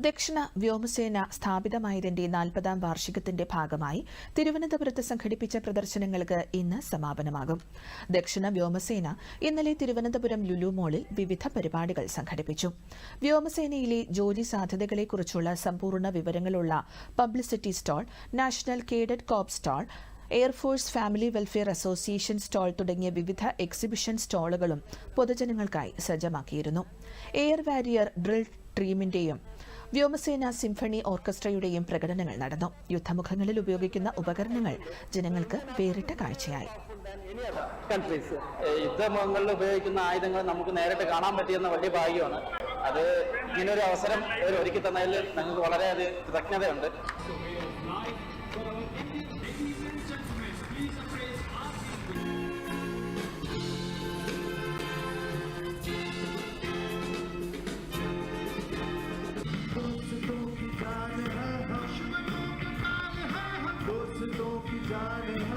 ദക്ഷിണ വ്യോമസേന സ്ഥാപിതമായതിന്റെ നാൽപ്പതാം വാർഷികത്തിന്റെ ഭാഗമായി തിരുവനന്തപുരത്ത് സംഘടിപ്പിച്ച പ്രദർശനങ്ങൾക്ക് ഇന്ന് സമാപനമാകും. ദക്ഷിണ വ്യോമസേന ഇന്നലെ തിരുവനന്തപുരം ലുലു മോളിൽ വിവിധ പരിപാടികൾ സംഘടിപ്പിച്ചു. വ്യോമസേനയിലെ ജോലി സാധ്യതകളെക്കുറിച്ചുള്ള സമ്പൂർണ വിവരങ്ങളുള്ള publicity stall national cadet corps stall air force family welfare association stall തുടങ്ങിയ വിവിധ എക്സിബിഷൻ സ്റ്റാളുകളും പൊതുജനങ്ങൾക്കായി സജ്ജമാക്കിയിരുന്നു. എയർ വാരിയർ ഡ്രിൽ ടീമിന്റെയും വ്യോമസേന സിംഫണി ഓർക്കസ്ട്രയുടെയും പ്രകടനങ്ങൾ നടന്നു. യുദ്ധമുഖങ്ങളിൽ ഉപയോഗിക്കുന്ന ഉപകരണങ്ങൾ ജനങ്ങൾക്ക് വേറിട്ട കാഴ്ചയായി. യുദ്ധമുഖങ്ങളിൽ ഉപയോഗിക്കുന്ന ആയുധങ്ങൾ നമുക്ക് നേരിട്ട് കാണാൻ പറ്റിയെന്ന വലിയ ഭാഗ്യമാണ്. അത് ഇങ്ങനൊരു അവസരം ഒരുക്കി തന്നതിൽ ഞങ്ങൾക്ക് വളരെയധികം കൃതജ്ഞതയുണ്ട്. shining.